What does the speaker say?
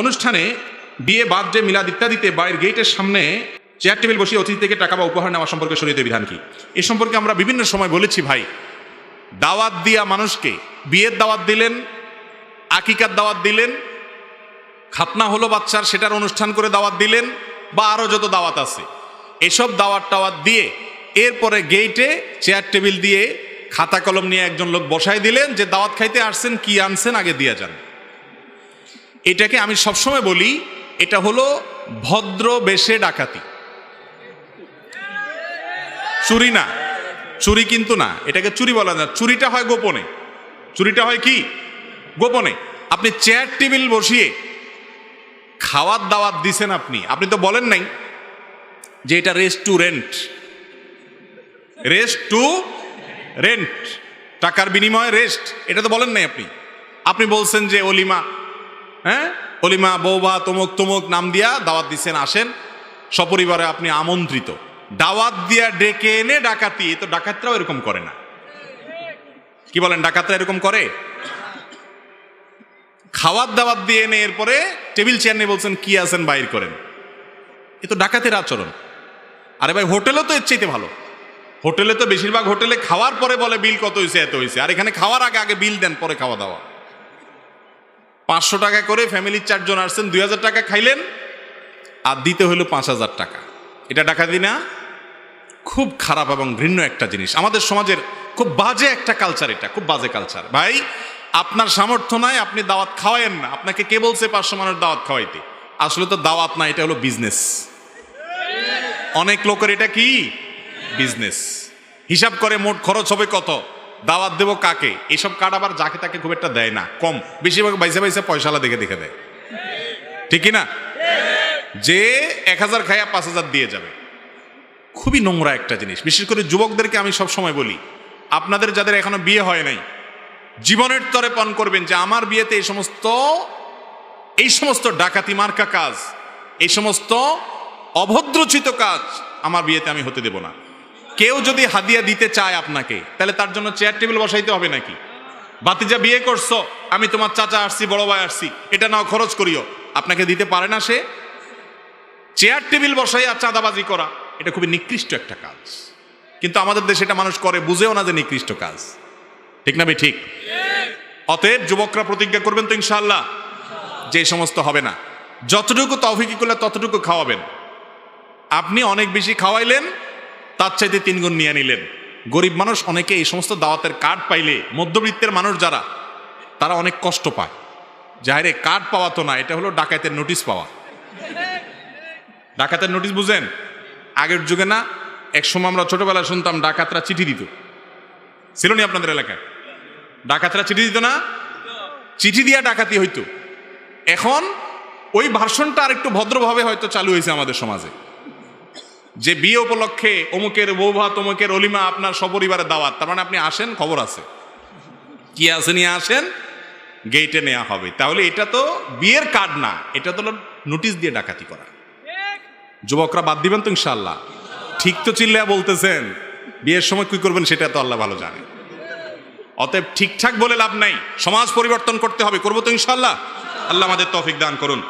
অনুষ্ঠানে বিয়ে, বার্থডে, মিলাদ ইত্যাদিতে বাড়ির গেটের সামনে চেয়ার, টেবিল বসিয়ে অতিথি থেকে টাকা বা উপহার নেওয়া সম্পর্কে শরীয়তের বিধান কি? এ সম্পর্কে আমরা বিভিন্ন সময় বলেছি ভাই। দাওয়াত দিয়া মানুষকে বিয়ের দাওয়াত দিলেন, আকিকার দাওয়াত দিলেন, খাতনা হলো বাচ্চার, সেটার অনুষ্ঠান করে দাওয়াত দিলেন, বা আরও যত দাওয়াত আছে। এসব দাওয়াত টাওয়াত দিয়ে এরপরে গেইটে চেয়ার, টেবিল দিয়ে খাতা, কলম নিয়ে একজন লোক বসাই দিলেন যে, দাওয়াত খাইতে আসছেন, কি আনছেন, আগে দিয়ে যান। এটাকে আমি সবসময় বলি, এটা হলো ভদ্র বেশে ডাকাতি। চুরি না। চুরি কিন্তু না। এটাকে চুরি বলা না। চুরিটা হয় গোপনে। চুরিটা হয় কি? গোপনে। আপনি চেয়ার টেবিল বসিয়ে খাওয়ার দাওয়াত দিছেন আপনি। আপনি তো বলেন নাই যে এটা রেস্টুরেন্ট রেস্ট টু রেন্ট টাকার বিনিময়ে রেস্ট। এটা তো বলেন নাই আপনি। আপনি বলছেন যে অলিমা হ্যাঁ? অলিমা বৌবা তমুক তমুক, নাম দিয়া দাওয়াত দিচ্ছেন আসেন। সপরিবারে আপনি আমন্ত্রিত। দাওয়াত দিয়া ডেকে এনে ডাকাতি তো ডাকাতরাও এরকম করে না। কি বলেন, ডাকাতরা এরকম করে? খাওয়ার দাওয়াত দিয়ে এনে এরপরে টেবিল চেয়ার নিয়ে বলছেন, কি আছেন, বাইর করেন। এ তো ডাকাতের আচরণ। আরে ভাই, হোটেলও তো এর চাইতে ভালো। হোটেলে তো বেশিরভাগ হোটেলে খাওয়ার পরে বলে, বিল কত হয়েছে এত হয়েছে আর এখানে খাওয়ার আগে আগে বিল দেন, পরে খাওয়া দাওয়া। পাঁচশো টাকা করে ফ্যামিলির চারজন আসছেন, দুই হাজার টাকা খাইলেন, আর দিতে হলো পাঁচ হাজার টাকা। এটা ডাকাতি না, খুব খারাপ এবং ঘৃণ্য একটা জিনিস। আমাদের সমাজের খুব বাজে একটা কালচার এটা, খুব বাজে কালচার ভাই, আপনার সামর্থ্য নাই, আপনি দাওয়াত খাওয়ায়েন না। আপনাকে কে বলছে পাঁচশো মানুষ দাওয়াত খাওয়াইতে? আসলে তো দাওয়াত না, এটা হলো বিজনেস অনেক লোকের এটা কি? বিজনেস হিসাব করে মোট খরচ হবে কত? দাওয়াত দেবো কাকে? এসব কার্ড আবার যাকে তাকে খুব একটা দেয় না। কম। বেশিরভাগ বাইসে বাইসে পয়সালা দেখে দেখে দেয়। ঠিক না? যে এক হাজার খায়া পাঁচ হাজার দিয়ে যাবে। খুবই নোংরা একটা জিনিস। বিশেষ করে যুবকদেরকে আমি সব সময় বলি, আপনাদের যাদের এখনও বিয়ে হয় নাই, জীবনের তরে পণ করবেন যে আমার বিয়েতে এই সমস্ত এই সমস্ত ডাকাতি মার্কা কাজ, এই সমস্ত অভদ্রচিত কাজ আমার বিয়েতে আমি হতে দেব না। কেউ যদি হাদিয়া দিতে চায় আপনাকে, তাহলে তার জন্য চেয়ার টেবিল বসাইতে হবে নাকি? বাতিজা বিয়ে করছ, আমি তোমার চাচা আসছি, বড় ভাই আসছি, এটা নাও খরচ করিও। আপনাকে দিতে পারে না সে? চেয়ার টেবিল বসাই আর চাঁদাবাজি করা, এটা খুবই নিকৃষ্ট একটা কাজ। কিন্তু আমাদের দেশে এটা মানুষ করে, বুঝেও না যে নিকৃষ্ট কাজ। ঠিক না ঠিক অতএব যুবকরা প্রতিজ্ঞা করবেন তো ইনশাল্লাহ যে সমস্ত হবে না। যতটুকু তৌফিকি করলে ততটুকু খাওয়াবেন। আপনি অনেক বেশি খাওয়াইলেন তার চাইতে তিন গুণ নিয়ে নিলেন। গরিব মানুষ অনেকে এই সমস্ত দাওয়াতের কার্ড পাইলে, মধ্যবিত্তের মানুষ যারা, তারা অনেক কষ্ট পায়। যাহারে কার্ড পাওয়া তো না, এটা হলো ডাকাতের নোটিশ পাওয়া। ডাকাতের নোটিশ বুঝেন? আগের যুগে না, এক সময় আমরা ছোটবেলায় শুনতাম, ডাকাতরা চিঠি দিত। ছিল নি আপনাদের এলাকায়? ডাকাতরা চিঠি দিত না? চিঠি দিয়া ডাকাতি হইতো। এখন ওই ভার্সনটা আর একটু ভদ্রভাবে হয়তো চালু হয়েছে আমাদের সমাজে। যে বিয়ে উপলক্ষে অমুকের বৌভা, তমুকের অলিমা আপনার সপরিবারে দাওয়াত, তার মানে আপনি আসেন, খবর আছে। কি আছে নিয়ে আসেন গেইটে নেওয়া হবে। তাহলে এটা তো বিয়ের কার্ড না, এটা তো নোটিশ দিয়ে ডাকাতি করা। যুবকরা বাদ দিবেন তো ইনশাল্লাহ ঠিক তো চিল্লা বলতেছেন, বিয়ের সময় কি করবেন সেটা তো আল্লাহ ভালো জানে। অতএব ঠিকঠাক বলে লাভ নাই, সমাজ পরিবর্তন করতে হবে, করব তো ইনশাল্লাহ আল্লাহ আমাদের তফিক দান করুন।